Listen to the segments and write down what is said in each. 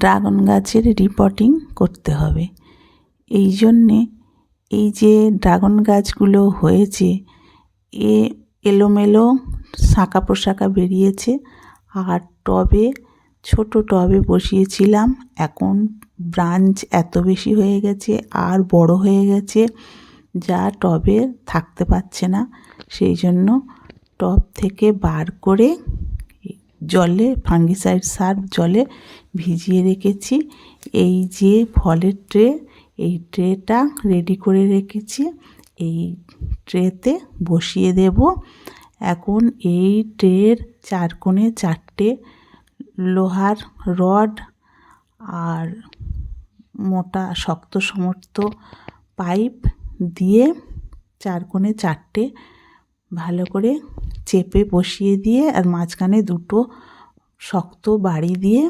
Dragon গাছের reporting করতে হবে। এই জন্যে এই যে ড্রাগন গাছগুলো হয়েছে, এ এলোমেলো শাখা প্রশাখা বেরিয়েছে আর টবে, ছোট টবে বসিয়েছিলাম। এখন ব্রাঞ্চ এত বেশি হয়ে গেছে আর বড় হয়ে গেছে যা টবে থাকতে পারছে না। সেই জন্য টব থেকে বার করে জলে, ফাঙ্গিসাইড সার জলে ভিজিয়ে রেখেছি। এই যে ফলের ট্রে, এই ট্রেটা রেডি করে রেখেছি। এই ট্রেতে বসিয়ে দেব। এখন এই ট্রের চার কোণে চারটে লোহার রড আর মোটা শক্ত সমর্থ পাইপ দিয়ে চার কোণে চারটে ভালো করে চেপে বসিয়ে দিয়ে আর মাঝখানে দুটো শক্ত বাড়ি দিয়ে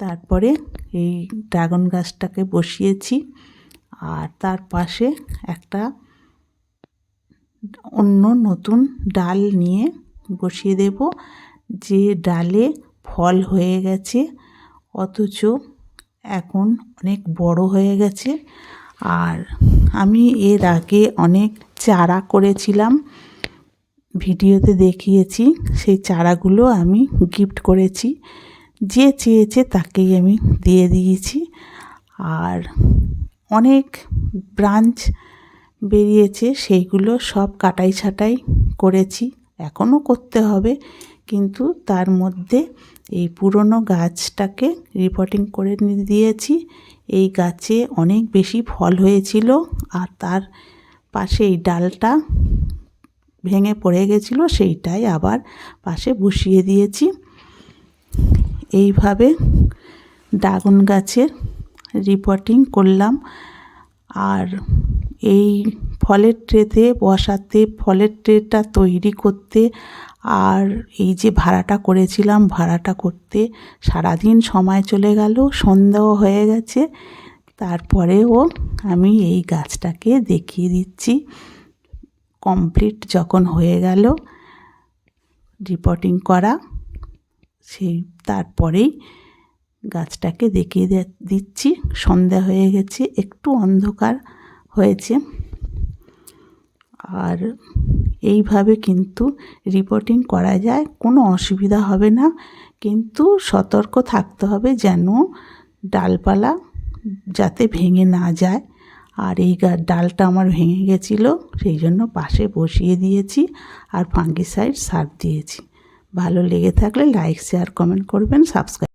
তারপরে এই ড্রাগন গাছটাকে বসিয়েছি। আর তার পাশে একটা অন্য নতুন ডাল নিয়ে বসিয়ে দেব, যে ডালে ফল হয়ে গেছে, অথচ এখন অনেক বড় হয়ে গেছে। আর আমি এর আগে অনেক চারা করেছিলাম ভিডিওতে দেখিয়েছি, সেই চারাগুলো আমি গিফট করেছি। যে চেয়েছে তাকেই আমি দিয়ে দিয়েছি। আর অনেক ব্রাঞ্চ বেরিয়েছে, সেইগুলো সব কাটাই ছাটাই করেছি। এখনও করতে হবে, কিন্তু তার মধ্যে এই পুরনো গাছটাকে রিপোর্টিং করে দিয়েছি। এই গাছে অনেক বেশি ফল হয়েছিল, আর তার পাশে এই ডালটা ভেঙে পড়ে গেছিল, সেইটাই আবার পাশে বসিয়ে দিয়েছি। এইভাবে ড্রাগন গাছের রিপোর্টিং করলাম। আর এই ফলের ট্রেতে, বসাতে, ফলের ট্রেটা তৈরি করতে আর এই যে ভাড়াটা করেছিলাম, ভাড়াটা করতে সারাদিন সময় চলে গেল, সন্ধ্যাও হয়ে গেছে। তারপরেও আমি এই গাছটাকে দেখিয়ে দিচ্ছি। কমপ্লিট যখন হয়ে গেল রিপোর্টিং করা, সেই তারপরেই গাছটাকে দেখিয়ে দিচ্ছি। সন্ধ্যা হয়ে গেছে, একটু অন্ধকার হয়েছে। আর এইভাবে কিন্তু রিপোর্টিং করা যায়, কোনো অসুবিধা হবে না। কিন্তু সতর্ক থাকতে হবে যেন ডালপালা যাতে ভেঙে না যায়। আর এই ডালটা আমার ভেঙে গেছিল, সেই জন্য পাশে বসিয়ে দিয়েছি আর ফাঙ্গিসাইড সার দিয়েছি। ভালো লেগে থাকলে লাইক, শেয়ার, কমেন্ট করবেন, সাবস্ক্রাইব